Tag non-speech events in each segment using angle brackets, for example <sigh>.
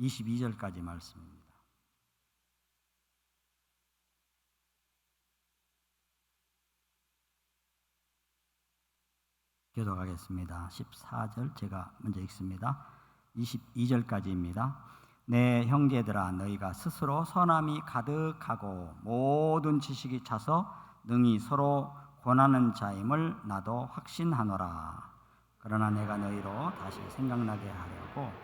22절까지 말씀입니다. 교도하겠습니다. 14절 제가 먼저 읽습니다. 22절까지입니다. 내 형제들아 너희가 스스로 선함이 가득하고 모든 지식이 차서 능히 서로 권하는 자임을 나도 확신하노라. 그러나 내가 너희로 다시 생각나게 하려고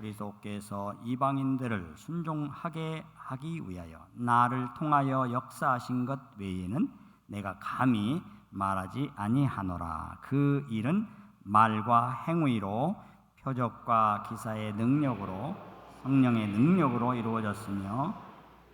그리스도께서 이방인들을 순종하게 하기 위하여 나를 통하여 역사하신 것 외에는 내가 감히 말하지 아니하노라. 그 일은 말과 행위로 표적과 기사의 능력으로 성령의 능력으로 이루어졌으며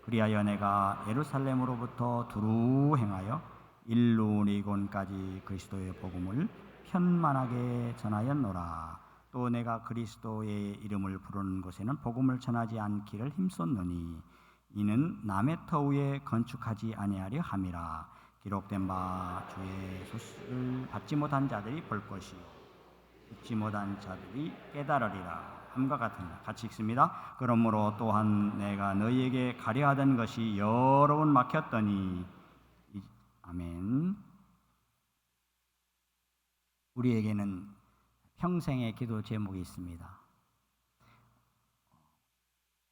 그리하여 내가 예루살렘으로부터 두루 행하여 일루리곤까지 그리스도의 복음을 편만하게 전하였노라. 또 내가 그리스도의 이름을 부르는 곳에는 복음을 전하지 않기를 힘썼노니 이는 남의 터위에 건축하지 아니하려 함이라. 기록된 바 주의 소식을 받지 못한 자들이 볼 것이요 듣지 못한 자들이 깨달으리라. 함과 같으니라 같이 읽습니다. 그러므로 또한 내가 너희에게 가려하던 것이 여러 번 막혔더니 아멘. 우리에게는 평생의 기도 제목이 있습니다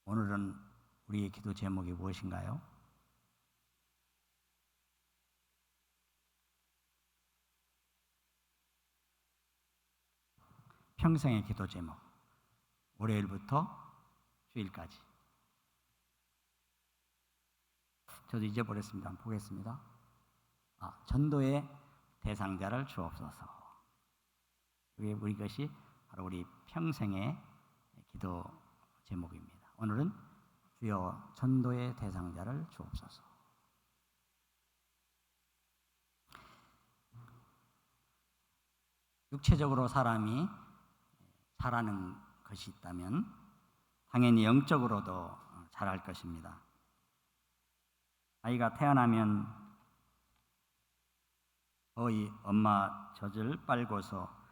오늘은 우리의 기도 제목이 무엇인가요? 평생의 기도 제목. 월요일부터 주일까지. 저도 잊어버렸습니다. 보겠습니다. 아, 전도의 대상자를 주옵소서. 그게 우리 것이 바로 우리 평생의 기도 제목입니다. 오늘은 주여 전도의 대상자를 주옵소서. 육체적으로 사람이 잘하는 것이 있다면 당연히 영적으로도 잘할 것입니다. 아이가 태어나면 거의 엄마 젖을 빨고서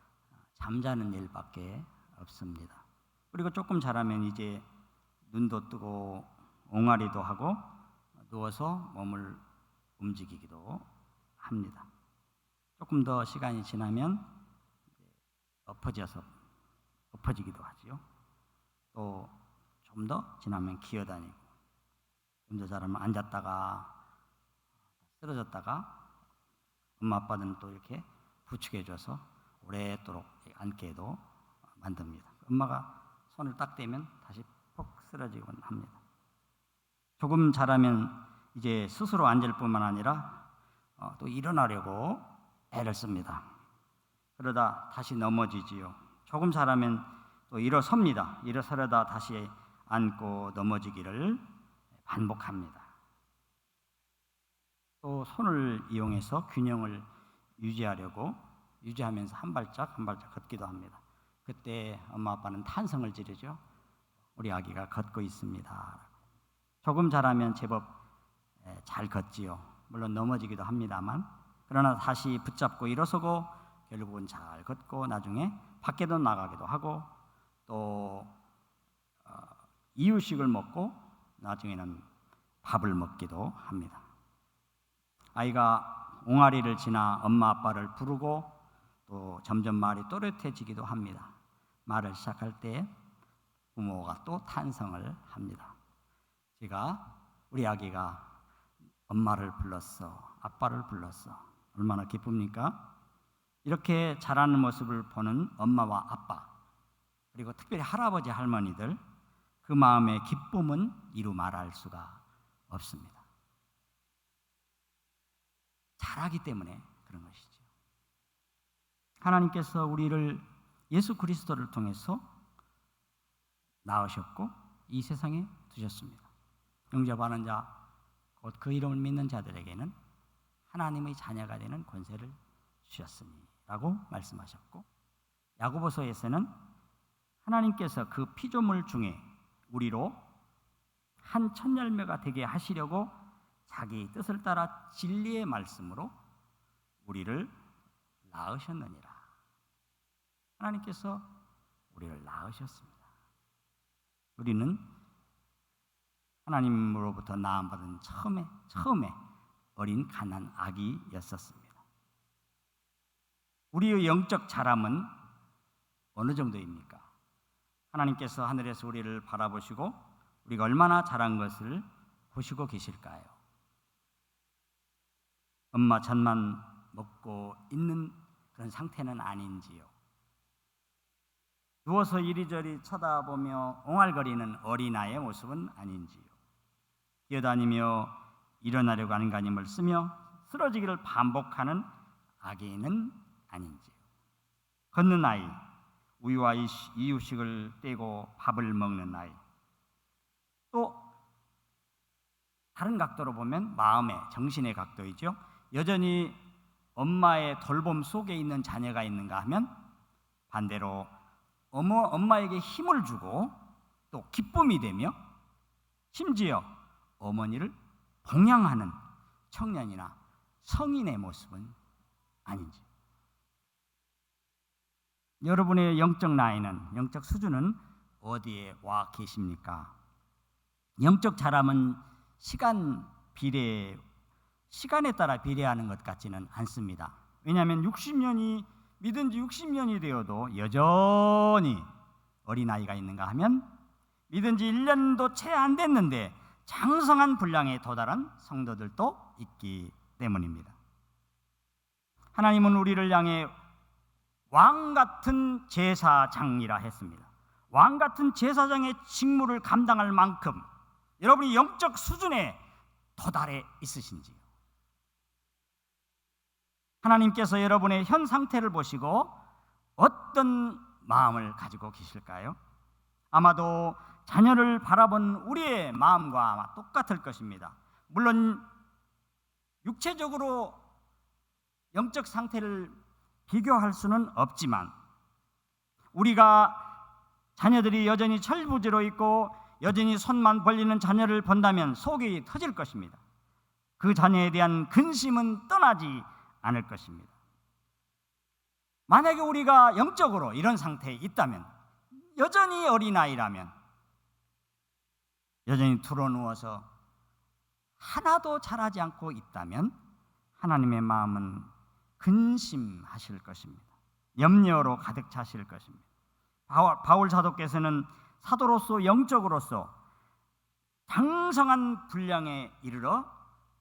잠자는 일밖에 없습니다. 그리고 조금 자라면 이제 눈도 뜨고 옹알이도 하고 누워서 몸을 움직이기도 합니다. 조금 더 시간이 지나면 엎어져서 엎어지기도 하지요. 또 좀 더 지나면 기어다니고 좀 더 자라면 앉았다가 쓰러졌다가 엄마 아빠는 또 이렇게 부축해줘서 오랫도록 앉게도 만듭니다. 엄마가 손을 딱 대면 다시 퍽 쓰러지곤 합니다. 조금 자라면 이제 스스로 앉을 뿐만 아니라 어, 또 일어나려고 애를 씁니다. 그러다 다시 넘어지지요. 조금 자라면 또 일어섭니다. 일어서려다 다시 앉고 넘어지기를 반복합니다. 또 손을 이용해서 균형을 유지하려고 유지하면서 한 발짝 한 발짝 걷기도 합니다. 그때 엄마 아빠는 탄성을 지르죠. 우리 아기가 걷고 있습니다. 조금 자라면 제법 잘 걷지요. 물론 넘어지기도 합니다만 그러나 다시 붙잡고 일어서고 결국은 잘 걷고 나중에 밖에도 나가기도 하고 또 어, 이유식을 먹고 나중에는 밥을 먹기도 합니다. 아이가 옹알이를 지나 엄마 아빠를 부르고 또 점점 말이 또렷해지기도 합니다. 말을 시작할 때 부모가 또 탄성을 합니다. 제가 우리 아기가 엄마를 불렀어, 아빠를 불렀어. 얼마나 기쁩니까? 이렇게 자라는 모습을 보는 엄마와 아빠, 그리고 특별히 할아버지, 할머니들, 그 마음의 기쁨은 이루 말할 수가 없습니다. 잘하기 때문에 그런 것이죠. 하나님께서 우리를 예수 그리스도를 통해서 낳으셨고 이 세상에 두셨습니다. 영접하는 자, 곧 그 이름을 믿는 자들에게는 하나님의 자녀가 되는 권세를 주셨으니라고 말씀하셨고 야고보서에서는 하나님께서 그 피조물 중에 우리로 한 천열매가 되게 하시려고 자기 뜻을 따라 진리의 말씀으로 우리를 낳으셨느니라. 하나님께서 우리를 낳으셨습니다. 우리는 하나님으로부터 낳음 받은 처음에 처음에 어린 가난 아기였었습니다. 우리의 영적 자람은 어느 정도입니까? 하나님께서 하늘에서 우리를 바라보시고 우리가 얼마나 자란 것을 보시고 계실까요? 엄마 젖만 먹고 있는 그런 상태는 아닌지요. 누워서 이리저리 쳐다보며 옹알거리는 어린아이의 모습은 아닌지요. 뛰어다니며 일어나려고 하는 가님을 쓰며 쓰러지기를 반복하는 아기는 아닌지요. 걷는 아이, 우유와 이유식을 떼고 밥을 먹는 아이. 또 다른 각도로 보면 마음의 정신의 각도이죠. 여전히 엄마의 돌봄 속에 있는 자녀가 있는가 하면 반대로 어머, 엄마에게 힘을 주고 또 기쁨이 되며 심지어 어머니를 봉양하는 청년이나 성인의 모습은 아닌지. 여러분의 영적 나이는, 영적 수준은 어디에 와 계십니까? 영적 자람은 시간 비례, 시간에 따라 비례하는 것 같지는 않습니다. 왜냐하면 60년이 믿은 지 60년이 되어도 여전히 어린아이가 있는가 하면 믿은 지 1년도 채 안 됐는데 장성한 분량에 도달한 성도들도 있기 때문입니다. 하나님은 우리를 향해 왕 같은 제사장이라 했습니다. 왕 같은 제사장의 직무를 감당할 만큼 여러분이 영적 수준에 도달해 있으신지요? 하나님께서 여러분의 현 상태를 보시고 어떤 마음을 가지고 계실까요? 아마도 자녀를 바라본 우리의 마음과 아마 똑같을 것입니다. 물론 육체적으로 영적 상태를 비교할 수는 없지만 우리가 자녀들이 여전히 철부지로 있고 여전히 손만 벌리는 자녀를 본다면 속이 터질 것입니다. 그 자녀에 대한 근심은 떠나지 않을 것입니다. 만약에 우리가 영적으로 이런 상태에 있다면 여전히 어린아이라면 여전히 드러누워서 하나도 자라지 않고 있다면 하나님의 마음은 근심하실 것입니다. 염려로 가득 차실 것입니다. 바울 사도께서는 사도로서 영적으로서 장성한 분량에 이르러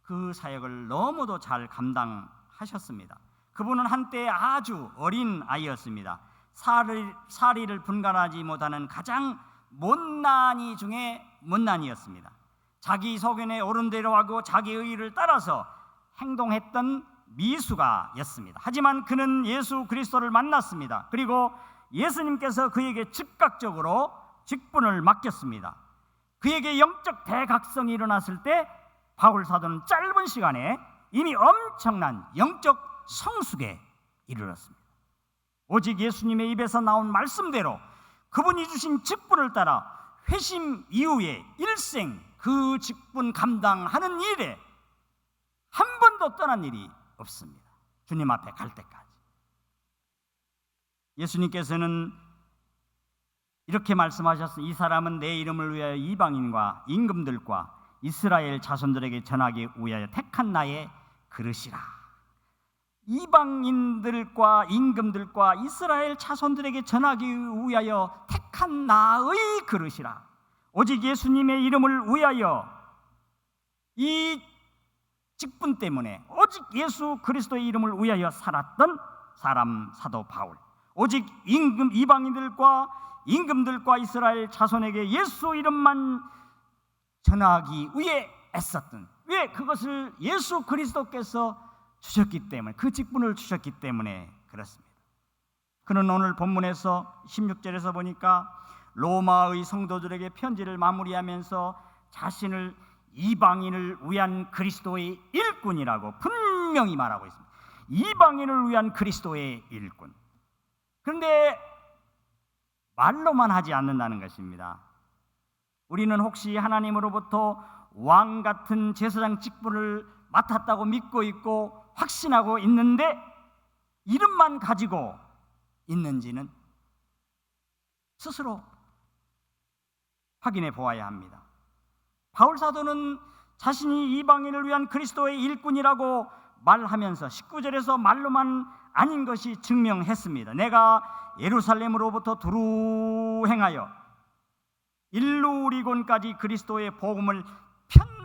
그 사역을 너무도 잘 감당 하셨습니다. 그분은 한때 아주 어린 아이였습니다. 사리, 사리를 분간하지 못하는 가장 못난이 중에 못난이였습니다. 자기 소견에 옳은 대로 하고 자기 의를 따라서 행동했던 미수가였습니다. 하지만 그는 예수 그리스도를 만났습니다. 그리고 예수님께서 그에게 즉각적으로 직분을 맡겼습니다. 그에게 영적 대각성이 일어났을 때 바울 사도는 짧은 시간에 이미 엄청난 영적 성숙에 이르렀습니다. 오직 예수님의 입에서 나온 말씀대로 그분이 주신 직분을 따라 회심 이후에 일생 그 직분 감당하는 일에 한 번도 떠난 일이 없습니다. 주님 앞에 갈 때까지. 예수님께서는 이렇게 말씀하셨습니다. 이 사람은 내 이름을 위하여 이방인과 임금들과 이스라엘 자손들에게 전하기 위하여 택한 나의 그릇이라. 이방인들과 임금들과 이스라엘 자손들에게 전하기 위하여 택한 나의 그릇이라. 오직 예수님의 이름을 위하여 이 직분 때문에 오직 예수 그리스도의 이름을 위하여 살았던 사람 사도 바울. 오직 임금 이방인들과 임금들과 이스라엘 자손에게 예수 이름만 전하기 위해 애썼던 왜 그것을 예수 그리스도께서 주셨기 때문에 그 직분을 주셨기 때문에 그렇습니다. 그는 오늘 본문에서 16절에서 보니까 로마의 성도들에게 편지를 마무리하면서 자신을 이방인을 위한 그리스도의 일꾼이라고 분명히 말하고 있습니다. 이방인을 위한 그리스도의 일꾼. 그런데 말로만 하지 않는다는 것입니다. 우리는 혹시 하나님으로부터 왕 같은 제사장 직분을 맡았다고 믿고 있고 확신하고 있는데 이름만 가지고 있는지는 스스로 확인해 보아야 합니다. 바울 사도는 자신이 이방인을 위한 그리스도의 일꾼이라고 말하면서 19절에서 말로만 아닌 것이 증명했습니다. 내가 예루살렘으로부터 두루 행하여 일루리곤까지 그리스도의 복음을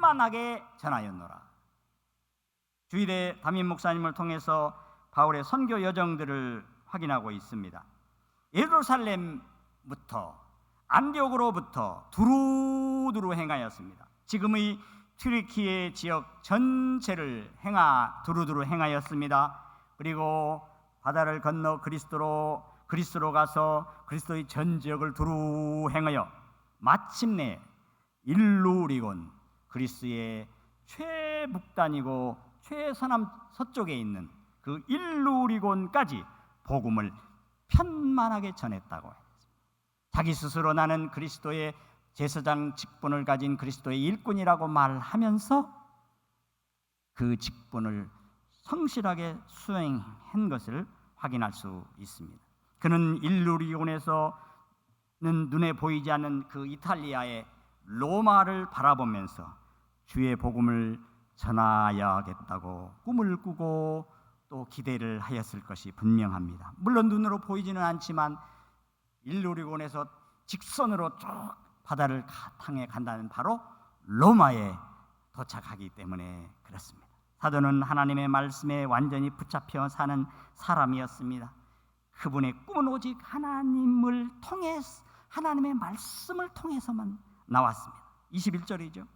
편만하게 전하였노라. 주일에 담임 목사님을 통해서 바울의 선교 여정들을 확인하고 있습니다. 예루살렘부터 안디옥으로부터 두루두루 행하였습니다. 지금의 튀르키예 지역 전체를 행하 두루두루 행하였습니다. 그리고 바다를 건너 그리스도로 그리스도로 가서 그리스도의 전 지역을 두루 행하여 마침내 일루리곤 그리스의 최북단이고 최서남 서쪽에 있는 그 일루리곤까지 복음을 편만하게 전했다고 했습니다. 자기 스스로 나는 그리스도의 제사장 직분을 가진 그리스도의 일꾼이라고 말하면서 그 직분을 성실하게 수행한 것을 확인할 수 있습니다. 그는 일루리온에서는 눈에 보이지 않는 그 이탈리아의 로마를 바라보면서 주의 복음을 전하야겠다고 꿈을 꾸고 또 기대를 하였을 것이 분명합니다. 물론 눈으로 보이지는 않지만 일루리곤에서 직선으로 쭉 바다를 탕해 간다는 바로 로마에 도착하기 때문에 그렇습니다. 사도는 하나님의 말씀에 완전히 붙잡혀 사는 사람이었습니다. 그분의 꿈은 오직 하나님을 통해 하나님의 말씀을 통해서만 나왔습니다. 21절이죠.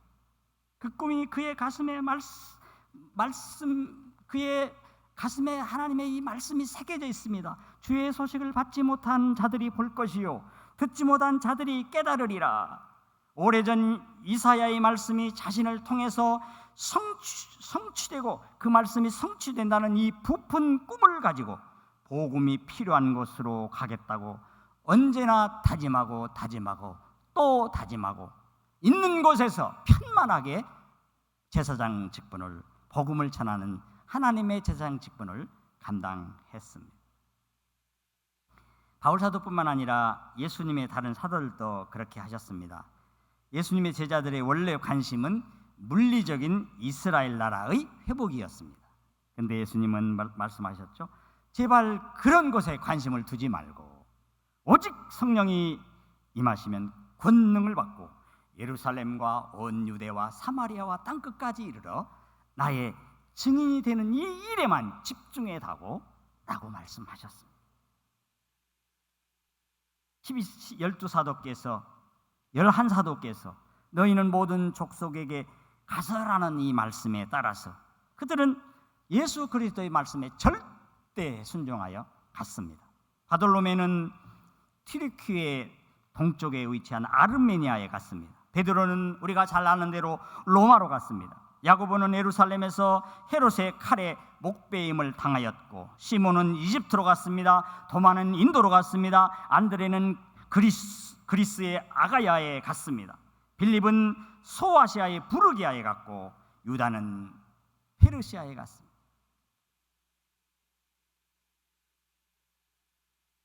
그 꿈이 그의 가슴에 말씀, 말씀 그의 가슴에 하나님의 이 말씀이 새겨져 있습니다. 주의 소식을 받지 못한 자들이 볼 것이요 듣지 못한 자들이 깨달으리라. 오래전 이사야의 말씀이 자신을 통해서 성취, 성취되고 그 말씀이 성취된다는 이 부푼 꿈을 가지고 복음이 필요한 곳으로 가겠다고 언제나 다짐하고 다짐하고 또 다짐하고 있는 곳에서 편만하게 제사장 직분을 복음을 전하는 하나님의 제사장 직분을 감당했습니다. 바울 사도뿐만 아니라 예수님의 다른 사도들도 그렇게 하셨습니다. 예수님의 제자들의 원래 관심은 물리적인 이스라엘 나라의 회복이었습니다. 근데 예수님은 말씀하셨죠. 제발 그런 것에 관심을 두지 말고 오직 성령이 임하시면 권능을 받고 예루살렘과 온 유대와 사마리아와 땅 끝까지 이르러 나의 증인이 되는 이 일에만 집중해 다고 라고 말씀하셨습니다. 12, 사도께서 열한 사도께서 너희는 모든 족속에게 가서라는 이 말씀에 따라서 그들은 예수 그리스도의 말씀에 절대 순종하여 갔습니다. 바돌로메는 튀르키의 동쪽에 위치한 아르메니아에 갔습니다. 베드로는 우리가 잘 아는 대로 로마로 갔습니다. 야고보는 예루살렘에서 헤롯의 칼에 목베임을 당하였고 시몬은 이집트로 갔습니다. 도마는 인도로 갔습니다. 안드레는 그리스, 그리스의 아가야에 갔습니다. 빌립은 소아시아의 부르기아에 갔고 유다는 페르시아에 갔습니다.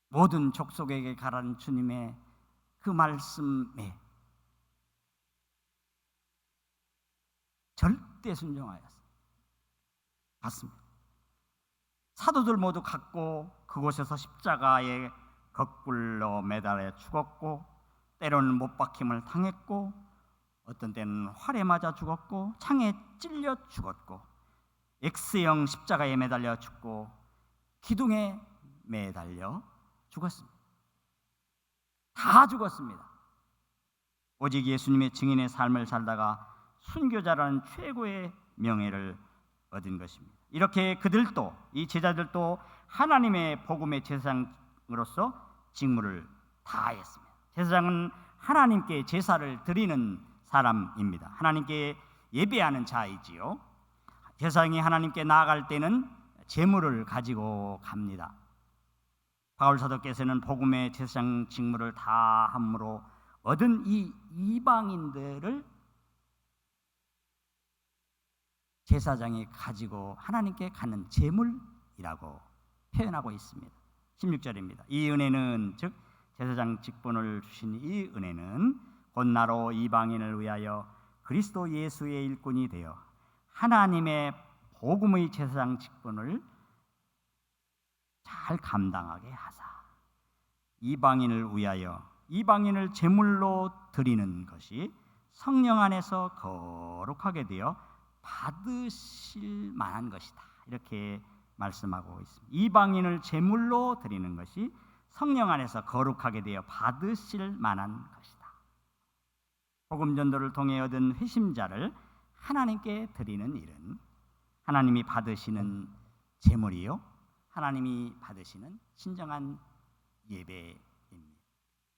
모든 족속에게 가라는 주님의 그 말씀에 절대 순종하였습니다. 사도들 모두 갔고 그곳에서 십자가에 거꾸로 매달려 죽었고 때로는 못 박힘을 당했고 어떤 때는 활에 맞아 죽었고 창에 찔려 죽었고 X형 십자가에 매달려 죽고 기둥에 매달려 죽었습니다. 다 죽었습니다. 오직 예수님의 증인의 삶을 살다가 순교자라는 최고의 명예를 얻은 것입니다. 이렇게 그들도 이 제자들도 하나님의 복음의 제사장으로서 직무를 다하였습니다. 제사장은 하나님께 제사를 드리는 사람입니다. 하나님께 예배하는 자이지요. 제사장이 하나님께 나아갈 때는 제물을 가지고 갑니다. 바울 사도께서는 복음의 제사장 직무를 다 함으로 얻은 이 이방인들을 제사장이 가지고 하나님께 가는 제물이라고 표현하고 있습니다. 16절입니다. 이 은혜는 즉 제사장 직분을 주신 이 은혜는 곧 나로 이방인을 위하여 그리스도 예수의 일꾼이 되어 하나님의 복음의 제사장 직분을 잘 감당하게 하사 이방인을 위하여 이방인을 제물로 드리는 것이 성령 안에서 거룩하게 되어 받으실 만한 것이다. 이렇게 말씀하고 있습니다. 이방인을 제물로 드리는 것이 성령 안에서 거룩하게 되어 받으실 만한 것이다. 복음 전도를 통해 얻은 회심자를 하나님께 드리는 일은 하나님이 받으시는 제물이요. 하나님이 받으시는 진정한 예배입니다.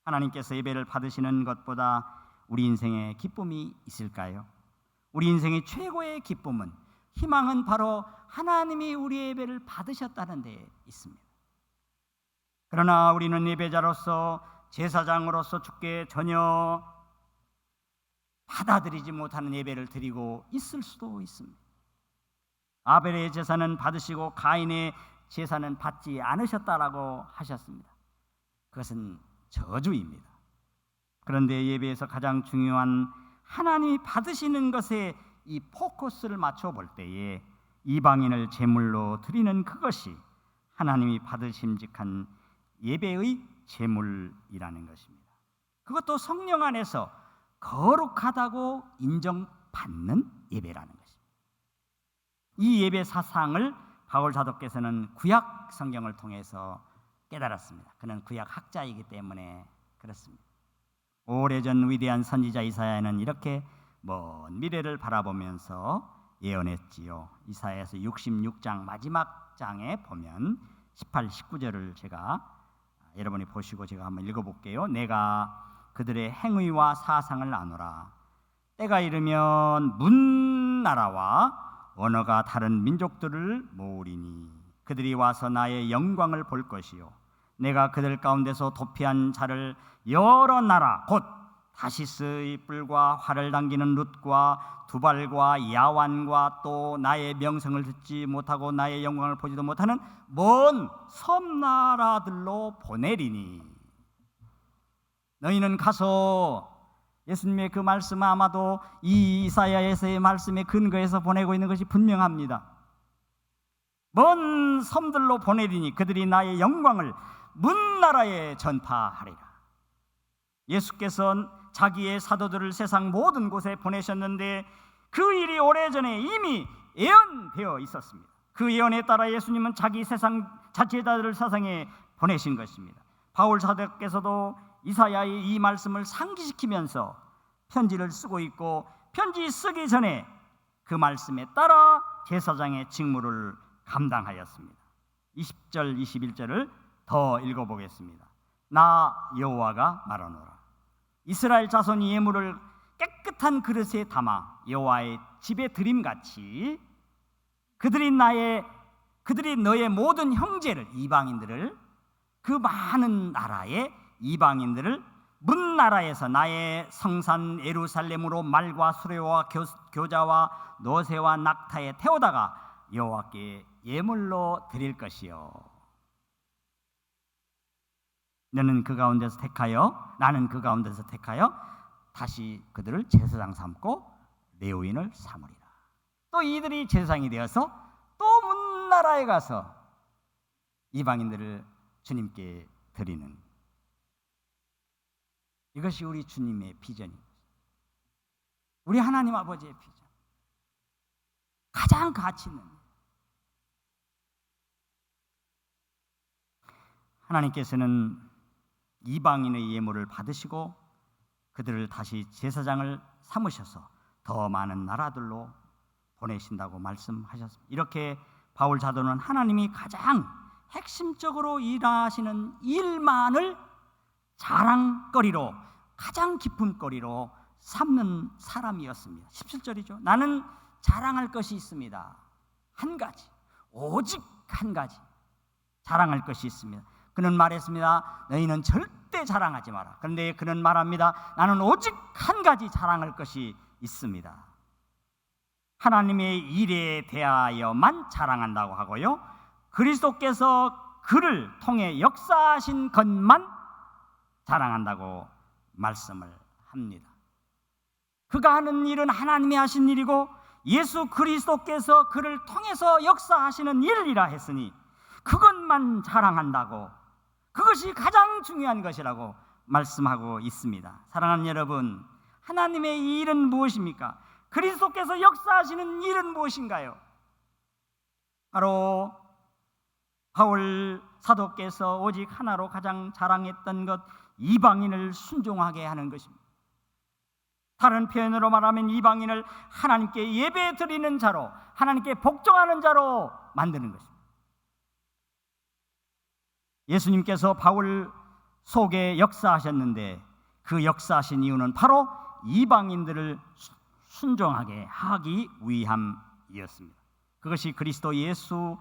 하나님께서 예배를 받으시는 것보다 우리 인생에 기쁨이 있을까요? 우리 인생의 최고의 기쁨은 희망은 바로 하나님이 우리 예배를 받으셨다는 데 있습니다. 그러나 우리는 예배자로서 제사장으로서 주께 전혀 받아들이지 못하는 예배를 드리고 있을 수도 있습니다. 아벨의 제사는 받으시고 가인의 제사는 받지 않으셨다라고 하셨습니다. 그것은 저주입니다. 그런데 예배에서 가장 중요한 하나님이 받으시는 것에 이 포커스를 맞춰 볼 때에 이방인을 제물로 드리는 그것이 하나님이 받으심직한 예배의 제물이라는 것입니다. 그것도 성령 안에서 거룩하다고 인정받는 예배라는 것입니다. 이 예배 사상을 바울 사도께서는 구약 성경을 통해서 깨달았습니다. 그는 구약 학자이기 때문에 그렇습니다. 오래전 위대한 선지자 이사야는 이렇게 먼 미래를 바라보면서 예언했지요. 이사야에서 66장 마지막 장에 보면 18, 19절을 제가 여러분이 보시고 제가 한번 읽어 볼게요. 내가 그들의 행위와 사상을 아노라. 때가 이르면 문 나라와 언어가 다른 민족들을 모으리니 그들이 와서 나의 영광을 볼 것이요. 내가 그들 가운데서 도피한 자를 여러 나라. 곧 다시스의 뿔과 활을 당기는 룻과 두발과 야완과 또 나의 명성을 듣지 못하고 나의 영광을 보지도 못하는 먼 섬나라들로 보내리니. 너희는 가서 예수님의 그 말씀은 아마도 이 이사야에서의 말씀에 근거해서 보내고 있는 것이 분명합니다. 먼 섬들로 보내리니 그들이 나의 영광을 문 나라에 전파하리라. 예수께서 자기의 사도들을 세상 모든 곳에 보내셨는데 그 일이 오래전에 이미 예언되어 있었습니다. 그 예언에 따라 예수님은 자기 세상 자체자들을 세상에 보내신 것입니다. 바울 사도께서도 이사야의 이 말씀을 상기시키면서 편지를 쓰고 있고 편지 쓰기 전에 그 말씀에 따라 제사장의 직무를 감당하였습니다. 20절 21절을 더 읽어 보겠습니다. 나 여호와가 말하노라. 이스라엘 자손이 예물을 깨끗한 그릇에 담아 여호와의 집에 드림같이 그들이 나의 그들이 너의 모든 형제를 이방인들을 그 많은 나라의 이방인들을 문 나라에서 나의 성산 예루살렘으로 말과 수레와 교, 자와 노새와 낙타에 태우다가 여호와께 예물로 드릴 것이요. 너는 그 가운데서 택하여 나는 그 가운데서 택하여 다시 그들을 제사장 삼고 레오인을 삼으리라. 또 이들이 제사장이 되어서 또 문나라에 가서 이방인들을 주님께 드리는 이것이 우리 주님의 비전입니다. 우리 하나님 아버지의 비전. 가장 가치 있는 하나님께서는 이방인의 예물을 받으시고 그들을 다시 제사장을 삼으셔서 더 많은 나라들로 보내신다고 말씀하셨습니다. 이렇게 바울 사도는 하나님이 가장 핵심적으로 일하시는 일만을 자랑거리로 가장 깊은 거리로 삼는 사람이었습니다. 17절이죠. 나는 자랑할 것이 있습니다. 한 가지. 오직 한 가지. 자랑할 것이 있습니다. 그는 말했습니다. 너희는 절대 자랑하지 마라. 그런데 그는 말합니다. 나는 오직 한 가지 자랑할 것이 있습니다. 하나님의 일에 대하여만 자랑한다고 하고요. 그리스도께서 그를 통해 역사하신 것만 자랑한다고 말씀을 합니다. 그가 하는 일은 하나님이 하신 일이고 예수 그리스도께서 그를 통해서 역사하시는 일이라 했으니 그것만 자랑한다고 그것이 가장 중요한 것이라고 말씀하고 있습니다. 사랑하는 여러분, 하나님의 이 일은 무엇입니까? 그리스도께서 역사하시는 일은 무엇인가요? 바로 바울 사도께서 오직 하나로 가장 자랑했던 것 이방인을 순종하게 하는 것입니다. 다른 표현으로 말하면 이방인을 하나님께 예배 드리는 자로 하나님께 복종하는 자로 만드는 것입니다. 예수님께서 바울 속에 역사하셨는데 그 역사하신 이유는 바로 이방인들을 순종하게 하기 위함이었습니다. 그것이 그리스도 예수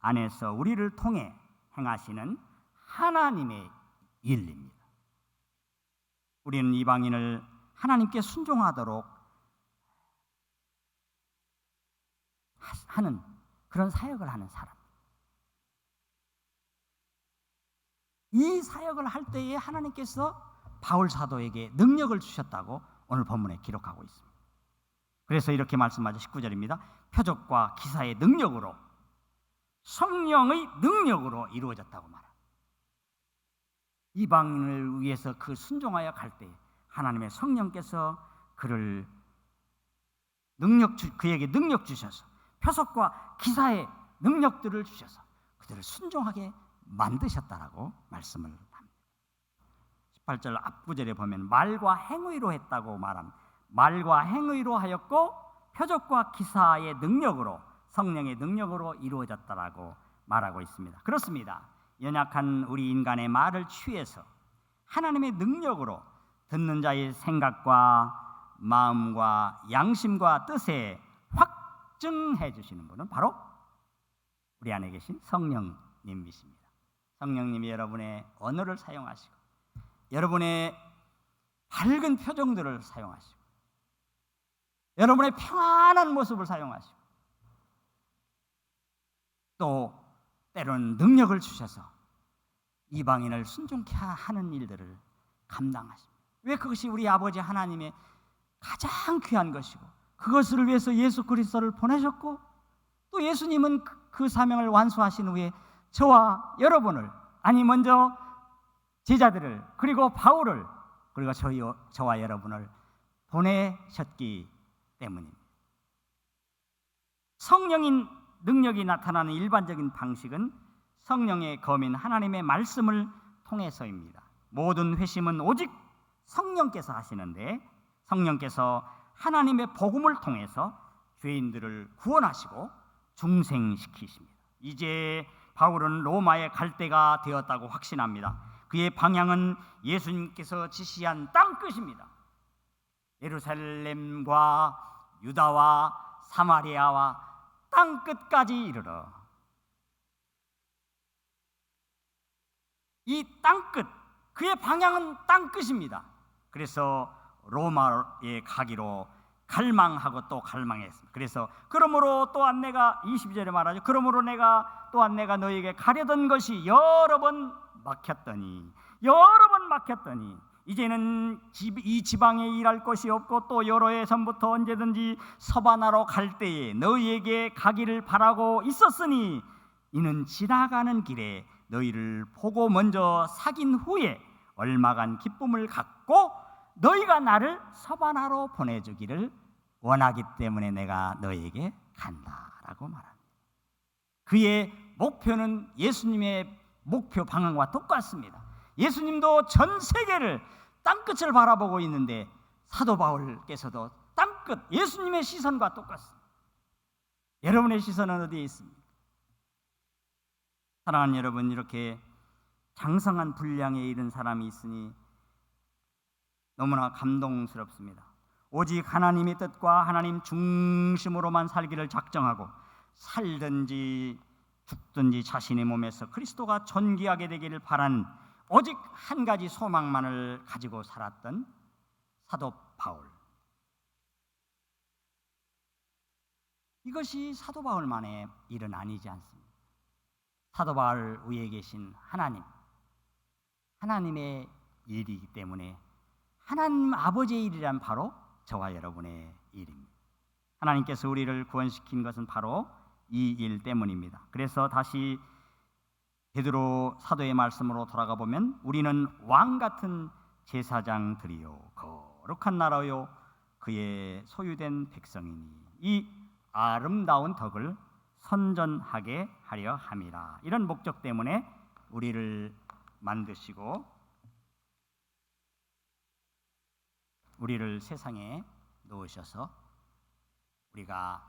안에서 우리를 통해 행하시는 하나님의 일입니다. 우리는 이방인을 하나님께 순종하도록 하는 그런 사역을 하는 사람. 이 사역을 할 때에 하나님께서 바울 사도에게 능력을 주셨다고 오늘 본문에 기록하고 있습니다. 그래서 이렇게 말씀하죠. 19절입니다. 표적과 기사의 능력으로 성령의 능력으로 이루어졌다고 말합니다. 이방인을 위해서 그 순종하여 갈 때 하나님의 성령께서 그를 능력 주, 그에게 능력 주셔서 표석과 기사의 능력들을 주셔서 그들을 순종하게 만드셨다라고 말씀을 합니다. 18절 앞구절에 보면 말과 행위로 했다고 말합니다. 말과 행위로 하였고 표적과 기사의 능력으로 성령의 능력으로 이루어졌다라고 말하고 있습니다. 그렇습니다. 연약한 우리 인간의 말을 취해서 하나님의 능력으로 듣는 자의 생각과 마음과 양심과 뜻에 확증해 주시는 분은 바로 우리 안에 계신 성령님이십니다. 성령님이 여러분의 언어를 사용하시고 여러분의 밝은 표정들을 사용하시고 여러분의 평안한 모습을 사용하시고 또 때로는 능력을 주셔서 이방인을 순종케 하는 일들을 감당하십니다. 왜 그것이 우리 아버지 하나님의 가장 귀한 것이고 그것을 위해서 예수 그리스도를 보내셨고 또 예수님은 그, 그 사명을 완수하신 후에 저와 여러분을 아니 먼저 제자들을 그리고 바울을 그리고 저희, 저와 여러분을 보내셨기 때문입니다. 성령인 능력이 나타나는 일반적인 방식은 성령의 검인 하나님의 말씀을 통해서입니다. 모든 회심은 오직 성령께서 하시는데 성령께서 하나님의 복음을 통해서 죄인들을 구원하시고 중생시키십니다. 이제 바울은 로마에 갈 때가 되었다고 확신합니다. 그의 방향은 예수님께서 지시한 땅 끝입니다. 예루살렘과 유다와 사마리아와 땅 끝까지 이르러 이 땅 끝, 그의 방향은 땅 끝입니다. 그래서 로마에 가기로 갈망하고 또 갈망했습니다. 그래서 그러므로 또한 내가 22절에 말하죠. 그러므로 내가 또한 내가 너에게 가려던 것이 여러 번 막혔더니 여러 번 막혔더니 이제는 이 지방에 일할 것이 없고 또 여러 해 전부터 언제든지 서바나로 갈 때에 너희에게 가기를 바라고 있었으니 이는 지나가는 길에 너희를 보고 먼저 사귄 후에 얼마간 기쁨을 갖고 너희가 나를 서바나로 보내주기를 원하기 때문에 내가 너희에게 간다라고 말합니다. 그의 목표는 예수님의 목표 방향과 똑같습니다. 예수님도 전 세계를 땅끝을 바라보고 있는데 사도 바울께서도 땅끝 예수님의 시선과 똑같습니다. 여러분의 시선은 어디에 있습니까? 사랑하는 여러분 이렇게 장성한 분량에 이른 사람이 있으니 너무나 감동스럽습니다. 오직 하나님의 뜻과 하나님 중심으로만 살기를 작정하고 살든지 죽든지 자신의 몸에서 그리스도가 존귀하게 되기를 바라는 오직 한 가지 소망만을 가지고 살았던 사도 바울. 이것이 사도 바울만의 일은 아니지 않습니다. 사도 바울 위에 계신 하나님, 하나님의 일이기 때문에 하나님 아버지의 일이란 바로 저와 여러분의 일입니다. 하나님께서 우리를 구원시킨 것은 바로 이 일 때문입니다. 그래서 다시 베드로 사도의 말씀으로 돌아가 보면 우리는 왕 같은 제사장들이요 거룩한 나라요 그의 소유된 백성이니 이 아름다운 덕을 선전하게 하려 함이라 이런 목적 때문에 우리를 만드시고 우리를 세상에 놓으셔서 우리가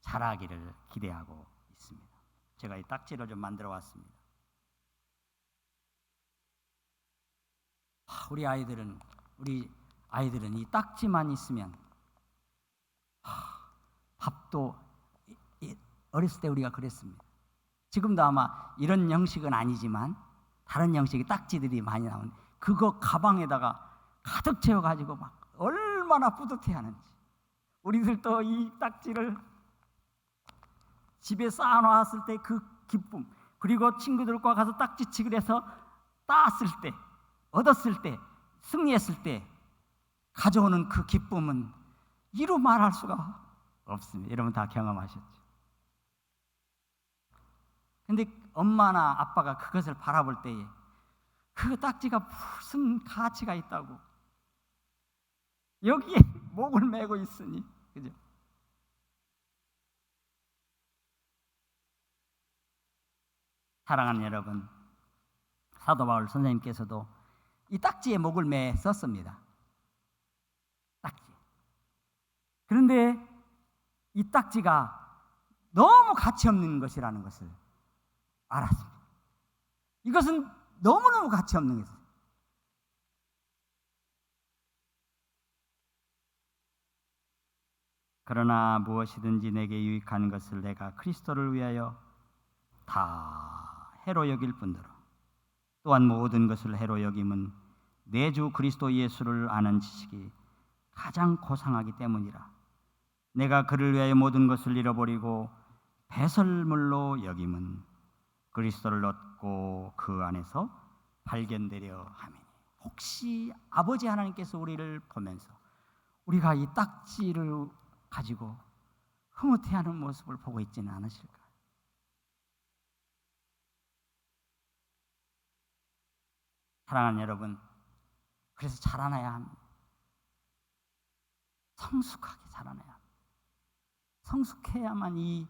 자라기를 기대하고 있습니다. 제가 이 딱지를 좀 만들어 왔습니다. 우리 아이들은 우리 아이들은 이 딱지만 있으면 하, 밥도 어렸을 때 우리가 그랬습니다. 지금도 아마 이런 형식은 아니지만 다른 형식의 딱지들이 많이 나오는데 그거 가방에다가 가득 채워 가지고 막 얼마나 뿌듯해하는지 우리들도 이 딱지를 집에 쌓아놨을 때 그 기쁨 그리고 친구들과 가서 딱지치기를 해서 따았을 때 얻었을 때 승리했을 때 가져오는 그 기쁨은 이루 말할 수가 없습니다. 여러분 다 경험하셨죠? 근데 엄마나 아빠가 그것을 바라볼 때에 그 딱지가 무슨 가치가 있다고 여기에 <laughs> 목을 메고 있으니 그죠? 사랑하는 여러분, 사도 바울 선생님께서도 이 딱지에 목을 매 썼습니다. 딱지. 그런데 이 딱지가 너무 가치 없는 것이라는 것을 알았습니다. 이것은 너무너무 가치 없는 것이에요. 그러나 무엇이든지 내게 유익한 것을 내가 그리스도를 위하여 다 해로 여길 뿐더러 또한 모든 것을 해로 여김은 내 주 그리스도 예수를 아는 지식이 가장 고상하기 때문이라 내가 그를 위하여 모든 것을 잃어버리고 배설물로 여김은 그리스도를 얻고 그 안에서 발견되려 함이니 혹시 아버지 하나님께서 우리를 보면서 우리가 이 딱지를 가지고 흐뭇해하는 모습을 보고 있지는 않으실까? 사랑하는 여러분, 그래서 자라나야 합니다. 성숙하게 자라나야 합니다. 성숙해야만 이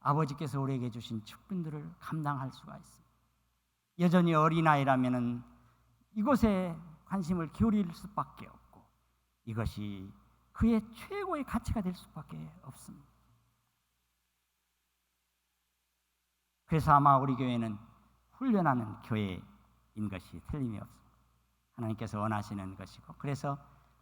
아버지께서 우리에게 주신 축복들을 감당할 수가 있습니다. 여전히 어린아이라면은 이곳에 관심을 기울일 수밖에 없고 이것이 그의 최고의 가치가 될 수밖에 없습니다. 그래서 아마 우리 교회는 훈련하는 교회인 것이 틀림이 없습니다. 하나님께서 원하시는 것이고 그래서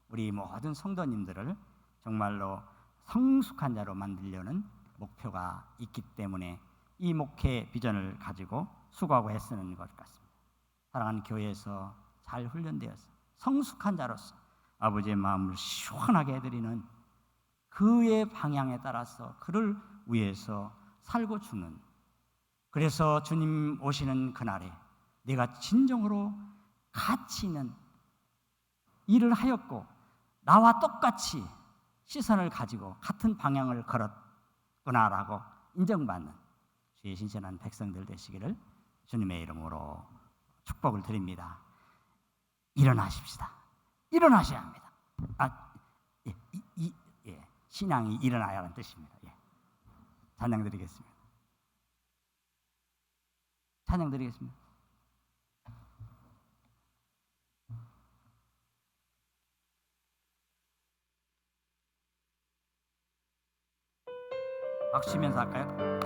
우리 모든 성도님들을 정말로 성숙한 자로 만들려는 목표가 있기 때문에 이 목회 비전을 가지고 수고하고 애쓰는 것 같습니다. 사랑하는 교회에서 잘 훈련되어서 성숙한 자로서 아버지의 마음을 시원하게 해드리는 그의 방향에 따라서 그를 위해서 살고 죽는 그래서 주님 오시는 그날에 내가 진정으로 가치 있는 일을 하였고 나와 똑같이 시선을 가지고 같은 방향을 걸었구나라고 인정받는 주의 신선한 백성들 되시기를 주님의 이름으로 축복을 드립니다. 일어나십시다. 일어나셔야 합니다. 아, 예, 이, 이, 예, 신앙이 일어나야 하는 뜻입니다. 예. 찬양 드리겠습니다. 찬양 드리겠습니다. 박수 치면서 할까요?